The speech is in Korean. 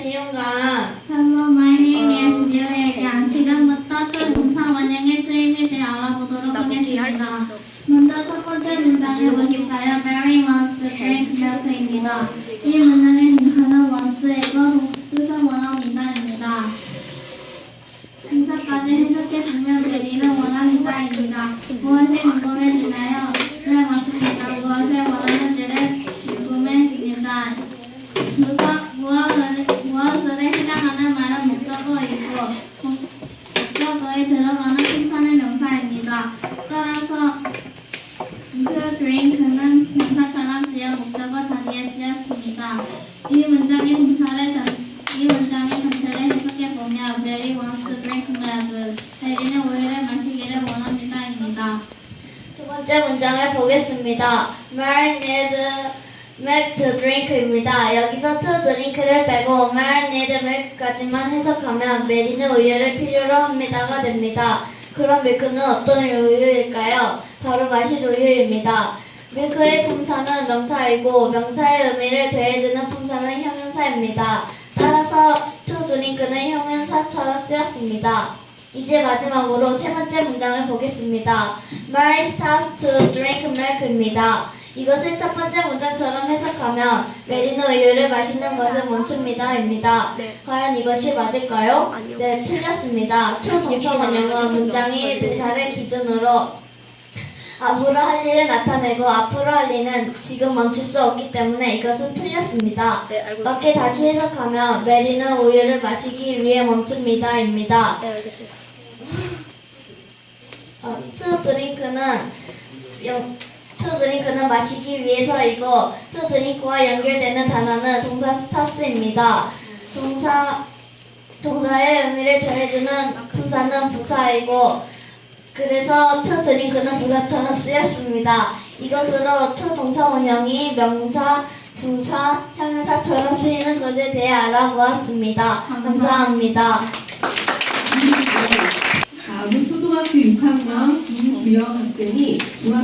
시윤강. Hello, my name is Liu Yang. 지금부터 또 동사 원형의 쓰임에 대해 알아보도록 하겠습니다. 먼저 첫 번째 문장을 보실까요? Mary wants to drink milk입니다. 이 문장의 동사는 wants이고 뜻은 원합니다입니다. 동사까지 해석해 보면 Mary는 원합니다입니다. 무엇이 궁금해지나요? 네, 맞습니다. 무엇을 원하는지를 궁금해집니다. 무엇, 무엇을, 무엇을 해당하는 말은 목적어이고 목- 목적어에 풍사는 명사입니다. 따라서 그 drink는 명사처럼 쓰여 목적어 자리에 쓰였습니다. 이 문장의 동사를 전, 이 문장의 전체를 해석해 보면 Mary wants to drink milk. 메리는 우유를 마시기를 원합니다입니다. 두 번째 문장을 보겠습니다. Mary needs milk to drink입니다. 여기서 to drink를 빼고 Mary needs milk까지만 해석하면 메리는 우유를 필요로 합니다가 됩니다. 그럼 밀크는 어떤 우유일까요? 바로 마실 우유입니다. 밀크의 품사는 명사이고 명사의 의미를 더해주는 품사는 형용사입니다. 따라서 to drink는 형용사처럼 쓰였습니다. 이제 마지막으로 세 번째 문장을 보겠습니다. Mary starts to drink milk입니다. 이것을 첫 번째 문장처럼 해석하면 메리는 우유를 마시는 것을 멈춥니다입니다. 네. 과연 이것이 맞을까요? 아니요. 네, 틀렸습니다. 초동사 원형은 문장이 등사를 기준으로 앞으로 할 일을 나타내고 앞으로 할 일은 지금 멈출 수 없기 때문에 이것은 틀렸습니다. 네, 알고 맞게 다시 해석하면 메리는 우유를 마시기 위해 멈춥니다입니다. 네, 알겠습니다. 어, 투 드링크는 영, 투 드링크는 마시기 위해서이고 투 드링크와 연결되는 단어는 동사 스타스입니다. 동사 동사의 의미를 더해주는 품사는 부사이고 그래서 투 드링크는 부사처럼 쓰였습니다. 이것으로 투 동사 원형이 명사, 부사, 형용사처럼 쓰이는 것에 대해 알아보았습니다. 감사합니다. 다음은 초등학교 6학년 김주영 학생이 중학